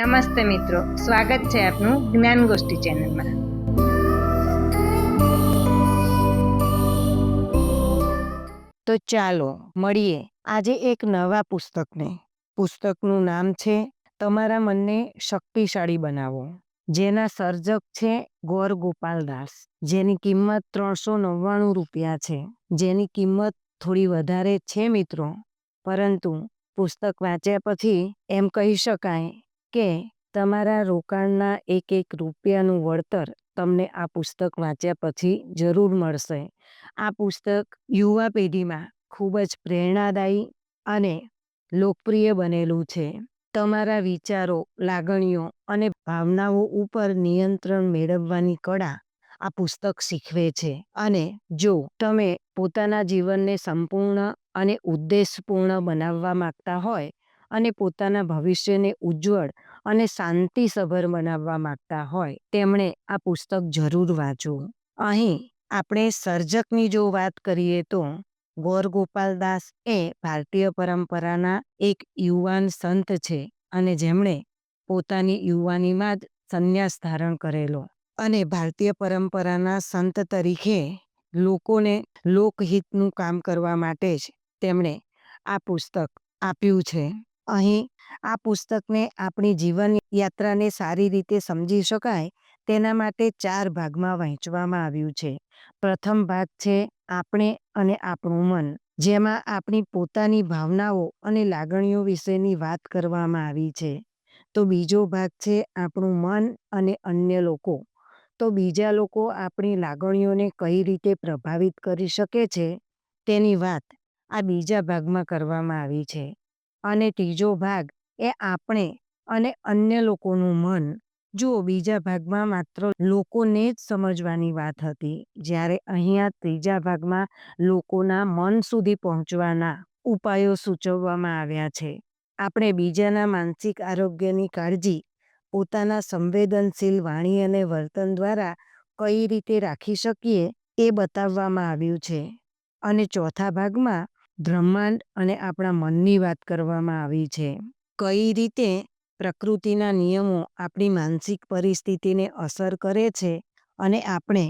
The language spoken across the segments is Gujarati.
નમસ્તે મિત્રો, સ્વાગત છે આપનું જ્ઞાન ગોષ્ઠી ચેનલમાં. તો ચાલો, મળીએ. આજે એક નવા પુસ્તકને. પુસ્તકનું નામ છે, તમારા મનને શક્તિશાળી બનાવો. જેના સર્જક છે ગોર ગોપાલદાસ જેની કિંમત ત્રણસો નવ્વાણું રૂપિયા છે. જેની કિંમત થોડી વધારે છે મિત્રો. પરંતુ પુસ્તક વાંચ્યા પછી એમ કહી શકાય કે તમારા રોકાણના એક એક રૂપિયાનું વળતર તમને આ પુસ્તક વાંચ્યા પછી જરૂર મળશે. આ પુસ્તક યુવા પેઢીમાં ખૂબ જ પ્રેરણાદાયી અને લોકપ્રિય બનેલું છે. તમારા વિચારો, લાગણીઓ અને ભાવનાઓ ઉપર નિયંત્રણ મેળવવાની કળા આ પુસ્તક શીખવે છે. અને જો તમે પોતાના જીવનને સંપૂર્ણ અને ઉદ્દેશપૂર્ણ બનાવવા માંગતા હોય અને પોતાના ભવિષ્યને ઉજ્જવળ અને શાંતિસભર બનાવવા માંગતા હોય, તેમણે આ પુસ્તક જરૂર વાંચવું. અહીં આપણે સર્જકની જો વાત કરીએ તો ગોર ગોપાલદાસ એ ભારતીય પરંપરાના એક યુવાન સંત છે અને જેમણે પોતાની યુવાનીમાં જ સંન્યાસ ધારણ કરેલો. અને ભારતીય પરંપરાના સંત તરીકે લોકોને લોકહિતનું કામ કરવા માટે જ તેમણે આ પુસ્તક આપ્યું છે. અહીં આ પુસ્તકને આપણી જીવન યાત્રાને સારી રીતે સમજી શકાય, તેના માટે ચાર ભાગમાં વહેંચવામાં આવ્યું છે. પ્રથમ ભાગ છે આપણે અને આપણું મન, જેમાં આપણી પોતાની ભાવનાઓ અને લાગણીઓ વિશેની વાત કરવામાં આવી છે. તો બીજો ભાગ છે આપણું મન અને અન્ય લોકો. તો બીજા લોકો આપણી લાગણીઓને કઈ રીતે પ્રભાવિત કરી શકે છે, તેની વાત આ બીજા ભાગમાં કરવામાં આવી છે. અને ત્રીજો ભાગ એ આપણે અને અન્ય લોકોનું મન. જુઓ બીજા ભાગમાં માત્ર લોકોને જ સમજવાની વાત હતી, જ્યારે અહીંયા ત્રીજા ભાગમાં લોકોના મન સુધી પહોંચવાના ઉપાયો સૂચવવામાં આવ્યા છે. આપણે બીજાના માનસિક આરોગ્યની કાળજી, પોતાના સંવેદનશીલ વાણી અને વર્તન દ્વારા કઈ રીતે રાખી શકીએ એ બતાવવામાં આવ્યું છે. અને ચોથા ભાગમાં બ્રહ્માંડ અને આપણા મનની વાત કરવામાં આવી છે. કઈ રીતે પ્રકૃતિના નિયમો આપણી માનસિક પરિસ્થિતિને અસર કરે છે અને આપણે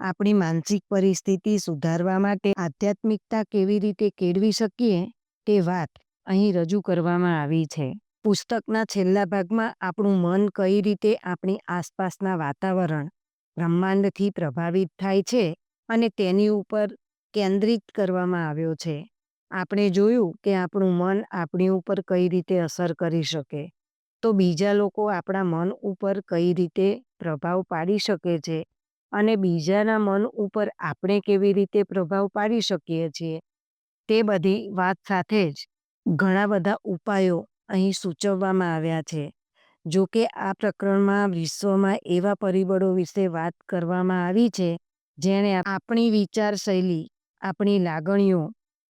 આપણી માનસિક પરિસ્થિતિ સુધારવા માટે આધ્યાત્મિકતા કેવી રીતે કેળવી શકીએ તે વાત અહીં રજૂ કરવામાં આવી છે. પુસ્તકના છેલ્લા ભાગમાં આપણું મન કઈ રીતે આપણી આસપાસના વાતાવરણ બ્રહ્માંડથી પ્રભાવિત થાય છે અને તેની ઉપર કેન્દ્રિત કરવામાં આવ્યો છે. આપણે જોયું કે આપણું મન આપણી ઉપર કઈ રીતે અસર કરી શકે. તો બીજા લોકો આપણા મન ઉપર કઈ રીતે પ્રભાવ પાડી શકે છે? અને બીજાના મન ઉપર આપણે કેવી રીતે પ્રભાવ પાડી શકીએ છીએ? તે બધી વાત સાથે જ ઘણા બધા ઉપાયો અહીં સૂચવવામાં આવ્યા છે. જો કે આ પ્રકરણમાં વિશ્વમાં એવા પરિબળો વિશે વાત કરવામાં આવી છે, જેણે આપણી વિચારશૈલી, આપણી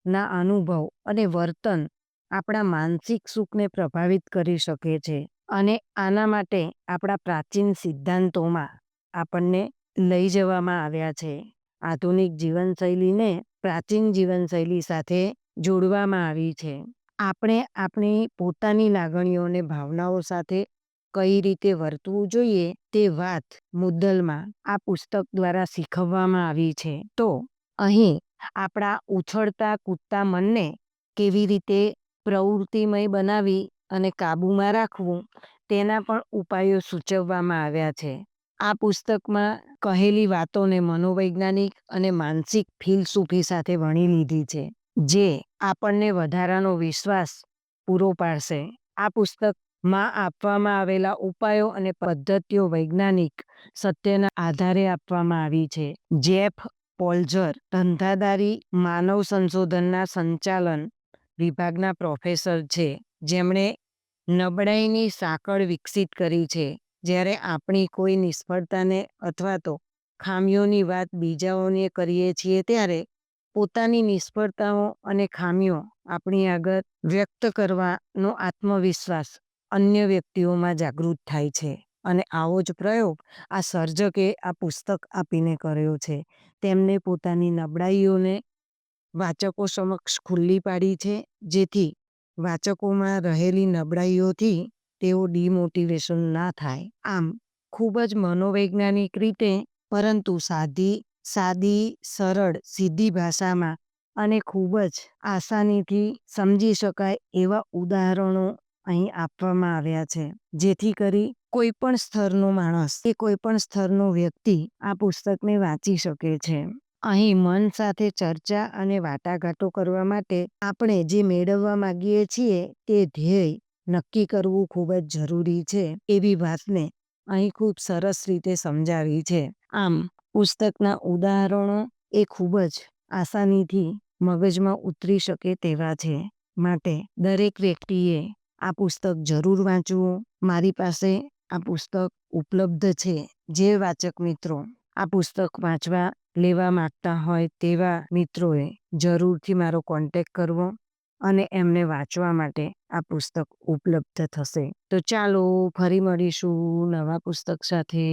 લાગણીઓના અનુભવ અને વર્તન આપણા માનસિક સુખને પ્રભાવિત કરી શકે છે અને આના માટે આપણા પ્રાચીન સિદ્ધાંતોમાં આપણને લઈ જવામાં આવ્યા છે. આધુનિક જીવનશૈલીને પ્રાચીન જીવનશૈલી સાથે જોડવામાં આવી છે. આપણે આપણી પોતાની લાગણીઓને ભાવનાઓ સાથે કઈ રીતે વર્તવું જોઈએ તે વાત મુદ્દલમાં આ પુસ્તક દ્વારા શીખવવામાં આવી છે. તો અહીં આપણા ઉછળતા કૂદતા મનને કેવી રીતે પ્રવૃત્તિમય બનાવી અને કાબૂમાં રાખવું, તેના પણ ઉપાયો સૂચવવામાં આવ્યા છે. આ પુસ્તકમાં કહેલી વાતોને મનોવૈજ્ઞાનિક અને માનસિક ફિલસૂફી સાથે વણી લીધી છે, જે આપણને વધારાનો વિશ્વાસ પૂરો પાડશે. આ પુસ્તકમાં આપવામાં આવેલા ઉપાયો અને પદ્ધતિઓ વૈજ્ઞાનિક સત્યના આધારે આપવામાં આવી છે. જેફ પોલ્ઝર ધંધાદારી, માનવ સંશોધનના સંચાલન વિભાગના પ્રોફેસર છે. જેમણે નબળાઈની સાંકળ વિકસિત કરી છે. જ્યારે આપણી કોઈ નિષ્ફળતાને અથવા તો ખામીઓની વાત બીજાઓને કરીએ છીએ ત્યારે પોતાની નિષ્ફળતાઓ અને ખામીઓ આપણી આગળ વ્યક્ત કરવાનો આત્મવિશ્વાસ અન્ય વ્યક્તિઓમાં જાગૃત થાય છે. અને આવો જ પ્રયોગ આ સર્જકે આ પુસ્તક આપીને કર્યો છે. તેમને પોતાની નબળાઈઓને વાચકો સમક્ષ ખુલ્લી પાડી છે, જેથી વાચકોમાં રહેલી નબળાઈઓથી તેઓ ડિમોટિવેશન ના થાય. આમ, ખૂબ જ મનોવૈજ્ઞાનિક રીતે, પરંતુ સાદી સાદી, સરળ, સીધી ભાષામાં અને ખૂબ જ આસાનીથી સમજી શકાય એવા ઉદાહરણો અહીં આપવામાં આવ્યા છે. જેથી કરી કોઈ પણ સ્તરનો માણસ કે કોઈ પણ સ્તરનો વ્યક્તિ આ પુસ્તકને વાંચી શકે છે. અહીં મન સાથે ચર્ચા અને વાટાઘાટો કરવા માટે આપણે જે મેળવવા માંગીએ છીએ તે ધ્યેય નક્કી કરવું ખૂબ જ જરૂરી છે એવી વાતને અહીં ખૂબ સરસ રીતે સમજાવી છે. આમ, પુસ્તકના ઉદાહરણો એ ખૂબ જ આસાનીથી મગજમાં ઉતરી શકે તેવા છે. માટે દરેક વ્યક્તિએ આ પુસ્તક જરૂર વાંચવું, મારી પાસે આ પુસ્તક ઉપલબ્ધ છે. જે વાચક મિત્રો આ પુસ્તક વાંચવા, લેવા માંગતા હોય તેવા મિત્રોએ જરૂરથી મારો કોન્ટેક કરવો અને એમને વાંચવા માટે આ પુસ્તક ઉપલબ્ધ થશે. તો ચાલો ફરી મળીશું નવા પુસ્તક સાથે.